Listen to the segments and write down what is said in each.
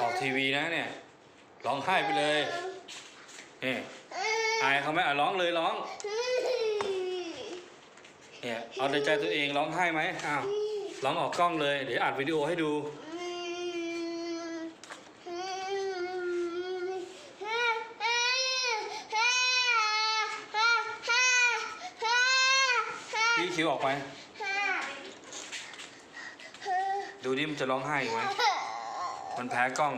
ออกทีวีนะเนี่ย ร้องไห้ไปเลยเนี่ยอายเขาไหมอะร้องเลยร้องเนี่ยเอาในใจตัวเองร้องไห้ไหมอ้าวร้องออกกล้องเลย เดี๋ยวอัดวิดีโอให้ดูพี่คิวออกไป ดูดิมันจะร้องไห้อีกไหมมันแพ้กล้อง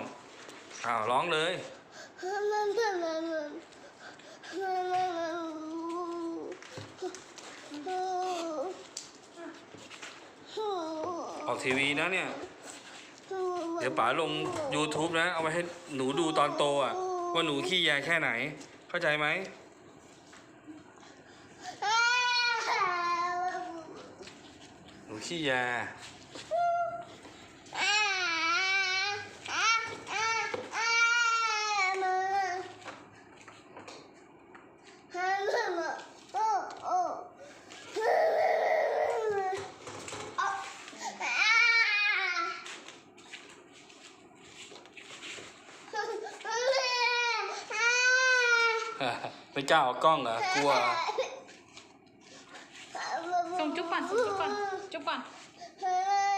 อ้าวร้องเลย ออกทีวีนะเนี่ย เดี๋ยวป๋าลง YouTube นะ เอาไว้ให้หนูดูตอนโตอะ ว่าหนูขี้แยแค่ไหน เข้าใจไหมหนูขี้แย ไม่กล้าออกกล้องเหรอกลัวเหรอส่งจุ๊บก่อนส่งจุ๊บก่อนจุ๊บก่อน Ah!